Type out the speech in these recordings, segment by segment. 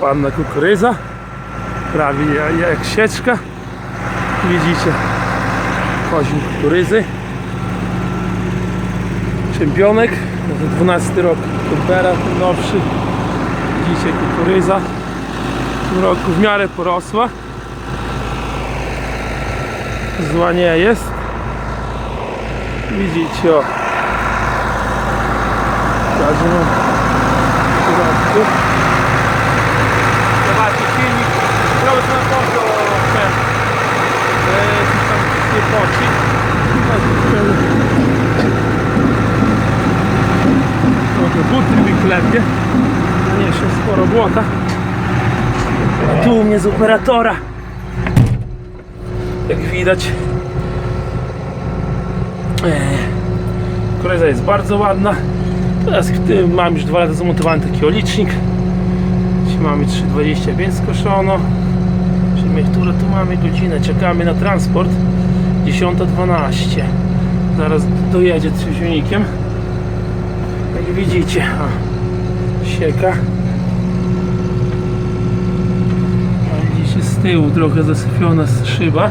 Panna kukurydza. Prawie ja- jak sieczka. Widzicie. Kozin kukurydzy. Czempionek. 12 rok Kupera, ten nowszy. Widzicie kukurydza. W tym roku w miarę porosła. Zła nie jest. Widzicie o. W porządku. Zobaczcie, silnik prawie transportu ten e, coś tam nie poci. Trochę buty mi klepie. A nie, jeszcze sporo błota. A tu u mnie z operatora. Jak widać. Eee, Koreza jest bardzo ładna. Teraz mam już dwa lata zamontowany taki olicznik. Dzisiaj mamy 3,25 skoszono. Czyli tu mamy godzinę? Czekamy na transport. 10.12. Zaraz dojedzie z silnikiem. Jak widzicie, sieka. A widzicie z tyłu trochę zasypiona szyba,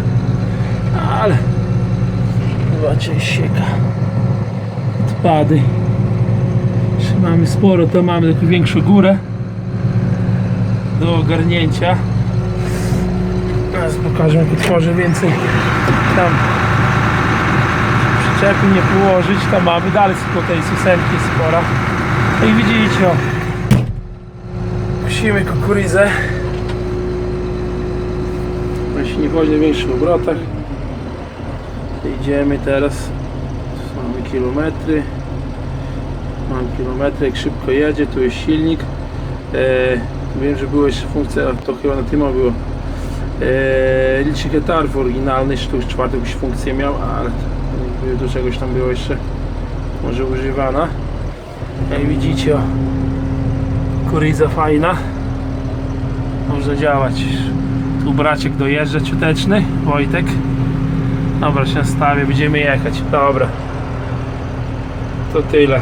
ale zobaczcie sieka. Odpady. Trzymamy sporo, to mamy taką większą górę do ogarnięcia. Teraz pokażę jak otworzę więcej tam przyczepy nie położyć, tam mamy dalej tylko tej susenki spora. No i widzicie, o. Kusimy kukurydzę. Na silnikowie w większych obrotach. Idziemy teraz. Mamy kilometry. Mam kilometry, jak szybko jedzie, tu jest silnik. E, wiem, że była jeszcze funkcja, to chyba na tym było. Licznik etarów oryginalny, jeszcze tu już czwartą jakąś funkcję miał, ale to do czegoś tam było jeszcze może używana. Jak widzicie, o, kuryza fajna. Można działać. Tu braciek dojeżdża ciuteczny, Wojtek. Dobra, się nastawię, będziemy jechać. Dobra. To tyle.